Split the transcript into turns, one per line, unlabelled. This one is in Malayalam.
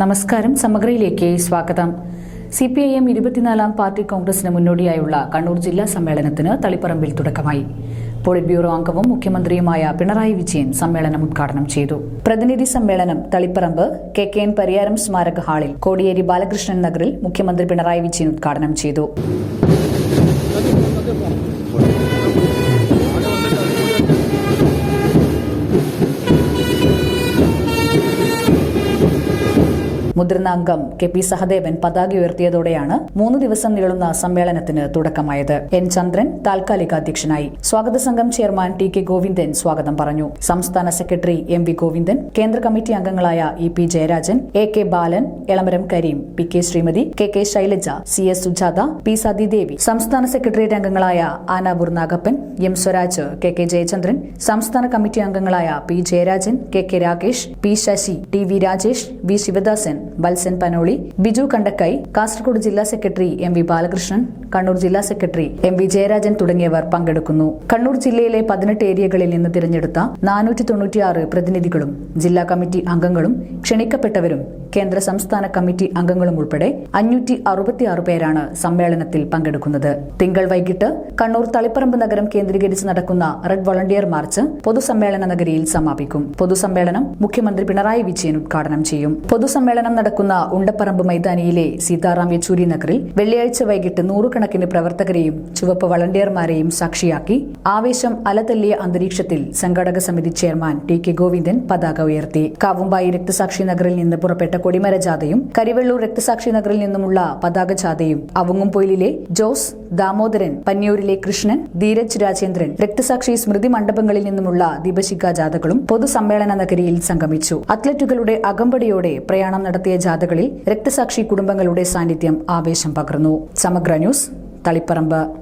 നമസ്കാരം. സമഗ്രയിലേക്ക് സ്വാഗതം. സി പി ഐ എം ഇരുപത്തിനാലാം പാർട്ടി കോൺഗ്രസിന് മുന്നോടിയായുള്ള കണ്ണൂർ ജില്ലാ സമ്മേളനത്തിന് തളിപ്പറമ്പിൽ തുടക്കമായി. പോളിറ്റ് ബ്യൂറോ അംഗവും മുഖ്യമന്ത്രിയുമായ പിണറായി വിജയൻ സമ്മേളനം ഉദ്ഘാടനം ചെയ്തു. പ്രതിനിധി സമ്മേളനം Taliparamba K K N Pariyaram സ്മാരക ഹാളിൽ കോടിയേരി ബാലകൃഷ്ണൻ നഗറിൽ മുഖ്യമന്ത്രി പിണറായി വിജയൻ ഉദ്ഘാടനം ചെയ്തു. മുതിർന്ന അംഗം കെ പി സഹദേവൻ പതാക ഉയർത്തിയതോടെയാണ് മൂന്ന് ദിവസം നീളുന്ന സമ്മേളനത്തിന് തുടക്കമായത്. എൻ ചന്ദ്രൻ താൽക്കാലിക അധ്യക്ഷനായി. സ്വാഗത സംഘം ചെയർമാൻ ടി കെ ഗോവിന്ദൻ സ്വാഗതം പറഞ്ഞു. സംസ്ഥാന സെക്രട്ടറി എം വി ഗോവിന്ദൻ കേന്ദ്ര കമ്മിറ്റി അംഗങ്ങളായ E P Jayarajan A K Balan Elamaram Kareem P K Sreemathi K K Shailaja C S Sujatha P Sathidevi. സംസ്ഥാന സെക്രട്ടേറിയറ്റ് അംഗങ്ങളായ Anavoor Nagappan M Swaraj K K Jayachandran സംസ്ഥാന കമ്മിറ്റി അംഗങ്ങളായ P Jayarajan K K Rakesh P Sasi T V Rajesh V Sivadasan Valsan Panoli Biju Kandakkai Kasaragod ജില്ലാ secretary M V Balakrishnan Kannur ജില്ലാ സെക്രട്ടറി എം വി ജയരാജൻ തുടങ്ങിയവർ പങ്കെടുക്കുന്നു. കണ്ണൂർ ജില്ലയിലെ പതിനെട്ട് ഏരിയകളിൽ നിന്ന് തിരഞ്ഞെടുത്ത നാനൂറ്റി തൊണ്ണൂറ്റിയാറ് പ്രതിനിധികളും ജില്ലാ കമ്മിറ്റി അംഗങ്ങളും ക്ഷണിക്കപ്പെട്ടവരും കേന്ദ്ര സംസ്ഥാന കമ്മിറ്റി അംഗങ്ങളും ഉൾപ്പെടെ അഞ്ഞൂറ്റി അറുപത്തിയാറ് പേരാണ് സമ്മേളനത്തിൽ പങ്കെടുക്കുന്നത്. തിങ്കൾ വൈകിട്ട് കണ്ണൂർ തളിപ്പറമ്പ് നഗരം കേന്ദ്രീകരിച്ച് നടക്കുന്ന റെഡ് വളണ്ടിയർ മാർച്ച് പൊതുസമ്മേളന നഗരിയിൽ സമാപിക്കും. പൊതുസമ്മേളനം മുഖ്യമന്ത്രി പിണറായി വിജയൻ ഉദ്ഘാടനം ചെയ്യും. പൊതുസമ്മേളനം നടക്കുന്ന ഉണ്ടപ്പറമ്പ് മൈതാനിയിലെ സീതാറാം യെച്ചൂരി നഗറിൽ വെള്ളിയാഴ്ച വൈകിട്ട് നൂറുകണക്കിന് പ്രവർത്തകരെയും ചുവപ്പ് വളണ്ടിയർമാരെയും സാക്ഷിയാക്കി ആവേശം അലതല്ലിയ അന്തരീക്ഷത്തിൽ സംഘാടക സമിതി ചെയർമാൻ ടി കെ ഗോവിന്ദൻ പതാക ഉയർത്തി. കാവുമ്പായി രക്തസാക്ഷി നഗറിൽ നിന്ന് പുറപ്പെട്ട കൊടിമര ജാഥയും കരിവെള്ളൂർ രക്തസാക്ഷി നഗറിൽ നിന്നുമുള്ള പതാക ജാഥയും അവങ്ങുംപൊയിലിലെ ജോസ് ദാമോദരൻ പന്നിയൂരിലെ കൃഷ്ണൻ ധീരജ് രാജേന്ദ്രൻ രക്തസാക്ഷി സ്മൃതി മണ്ഡപങ്ങളിൽ നിന്നുമുള്ള ദീപശിഖ ജാഥകളും പൊതുസമ്മേളന നഗരിയിൽ സംഗമിച്ചു. അത്ലറ്റുകളുടെ അകമ്പടിയോടെ പ്രയാണം നടത്തിയ ജാഥകളിൽ രക്തസാക്ഷി കുടുംബങ്ങളുടെ സാന്നിധ്യം ആവേശം പകർന്നു. സമഗ്ര ന്യൂസ് തളിപ്പറമ്പ്.